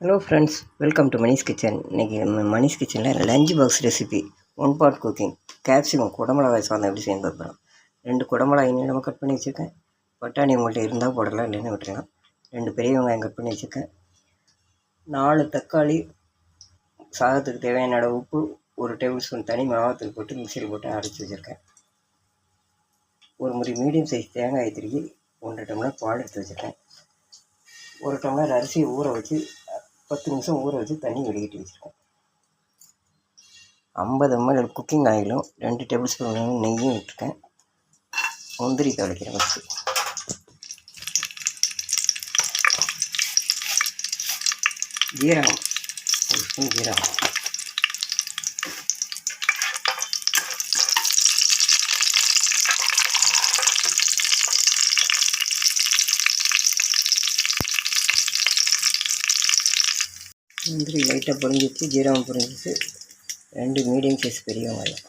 Hello friends welcome to Manish kitchen இன்றைக்கி நம்ம மணிஷ் கிச்சனில் lunch box recipe one pot cooking capsicum குடமிளகாய் சாதம் எப்படி செய்யணும் பார்க்குறோம் ரெண்டு குடமிளகாய் நீளமாக கட் பண்ணி வச்சுருக்கேன். பட்டாணி உங்கள்கிட்ட இருந்தால் போடலாம் இல்லைன்னு விட்டுறலாம். ரெண்டு பெரிய வெங்காயம் கட் பண்ணி வச்சுருக்கேன். நாலு தக்காளி சாதத்துக்கு தேவையான உப்பு ஒரு டேபிள் ஸ்பூன் தனி மிளகாத்தூள் போட்டு மிக்சியில் போட்டு அரைச்சி வச்சுருக்கேன். ஒரு முறை மீடியம் சைஸ் தேங்காய் திருக்கி ஒன்றரை டம்ளர் பால் எடுத்து வச்சுருக்கேன். ஒரு டம்ளர் அரிசியை ஊற வச்சு பத்து நிமிஷம் ஊற வச்சு தண்ணி வடிகட்டி வச்சுருக்கேன். ஐம்பது எம்எல் குக்கிங் ஆயிலும் ரெண்டு டேபிள் ஸ்பூன் நெய்யும் விட்டுருக்கேன் முந்திரி தொலைக்கிறேன் ஃபஸ்ட்டு ஜீரகம் ஒரு ஸ்பூன் ஜீரகம். முந்திரி லைட்டாக பொரிஞ்சிச்சு ஜீரகம் பொரிஞ்சிச்சு. ரெண்டு மீடியம் சைஸ் பெரிய வெங்காயம்.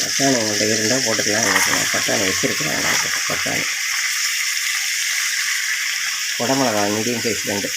பட்டாணி உங்கள்கிட்ட இருந்தால் போட்டுக்கலாம் எனக்கு நான் பட்டாணி வச்சுருக்கிறேன் நான் பட்டாணி. குடமிளகா மீடியம் சைஸ் ரெண்டு.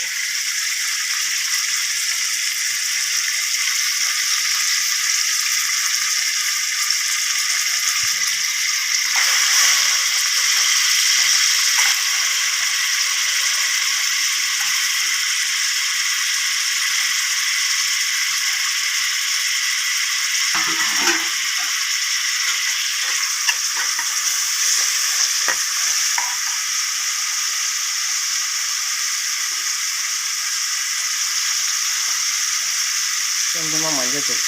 கொஞ்சமாக மஞ்சள் தூள்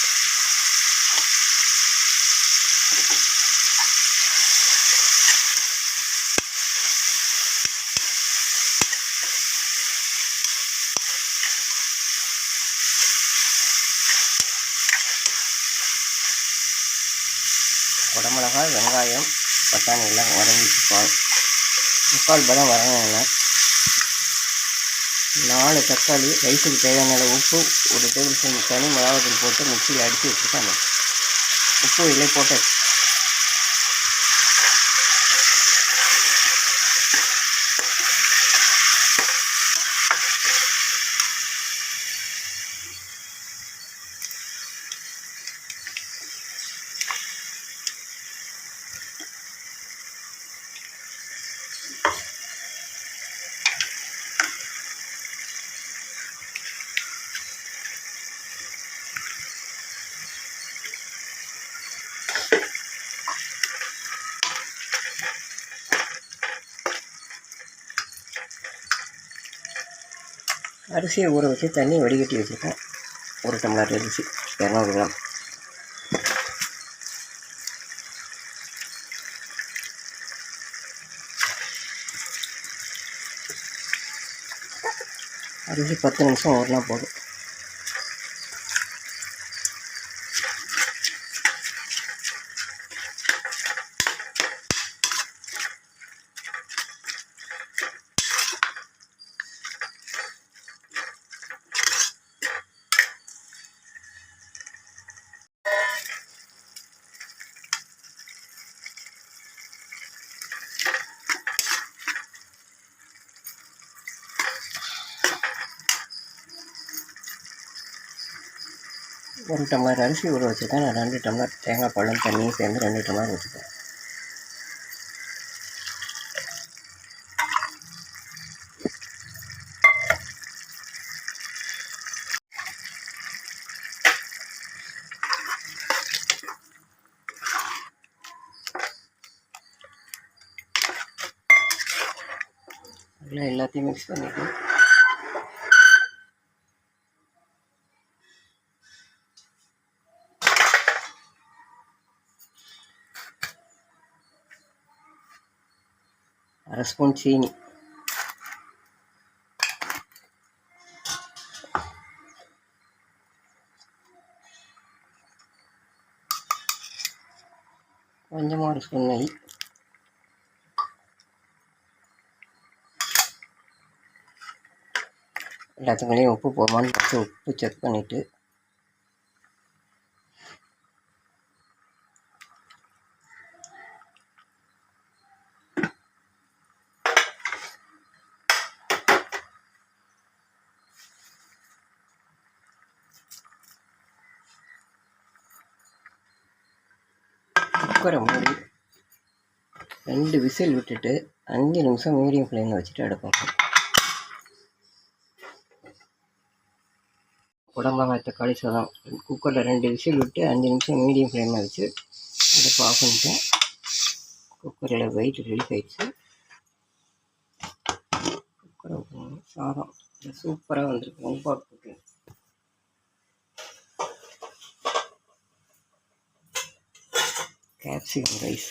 குடமிளகாய் வெங்காயம் பட்டாணி எல்லாம் வதங்கிச்சு பால். முக்கால் பதம் வதங்கினா நாலு தக்காளி ரைஸுக்கு தேவையான உப்பு ஒரு டேபிள் ஸ்பூன் தனி மிளகாத்தூள் போட்டு மிக்சியில் அடித்து வச்சுருக்காங்க. உப்பு இல்லை போட்டாச்சு. அரிசியை ஊற வச்சு தண்ணி வடிகட்டி வச்சுருக்கேன். ஒரு டம்ளர் அரிசி இரநூறு கிராம். அரிசி பத்து நிமிஷம் ஊறினா போதும். ஒரு டம்ளர் அரிசி ஊற வச்சுருக்கேன். நான் ரெண்டு டம்ளர் தேங்காய் பழம் தண்ணியும் சேர்ந்து ரெண்டு டம்ளர் வச்சுருக்கேன் எல்லாத்தையும் மிக்ஸ் பண்ணிவிட்டு அரை ஸ்பூன் சீனி கொஞ்சமாக ஒரு ஸ்பூன் நெய் எல்லாத்துக்குள்ளேயும் உப்பு போமான்னு பார்த்து உப்பு செக் பண்ணிவிட்டு குக்கரை மூடி ரெண்டு விசில் விட்டுட்டு அஞ்சு நிமிஷம் மீடியம் ஃப்ளேமில் வச்சுட்டு எடுப்போம் குடமிளகாய் தக்காளி சாதம் குக்கரில் ரெண்டு விசில் விட்டு அஞ்சு நிமிஷம் மீடியம் ஃப்ளேமில் வச்சு அடுப்பு ஆஃப் பண்ணிட்டேன் குக்கரில் வெயிட் ரிலீஸ் ஆயிடுச்சு. குக்கரை சாதம். சூப்பராக வந்திருக்கு. ரொம்ப குக்கிங் கேப்சிகம் ரைஸ்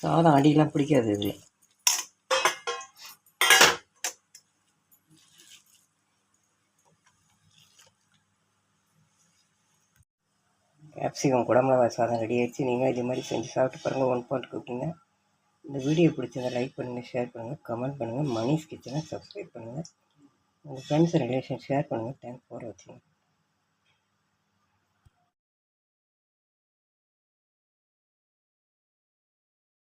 சாதம் அடியெலாம் பிடிக்காது இதில் கேப்சிகம் குடமிளகாய் சாதம் ரெடி ஆயிடுச்சு. நீங்கள் இதே மாதிரி செஞ்சு சாப்பிட்டு பாருங்கள் ஒன் பாயிண்ட் குக்கிங்க இந்த வீடியோ பிடிச்சதை லைக் பண்ணுங்கள் ஷேர் பண்ணுங்கள் கமெண்ட் பண்ணுங்கள் மணிஸ் கிச்சனை சப்ஸ்கிரைப் பண்ணுங்கள் உங்கள் ஃப்ரெண்ட்ஸ் ரிலேஷன் ஷேர் பண்ணுங்கள் தேங்க்ஸ் ஃபார் வாட்சிங்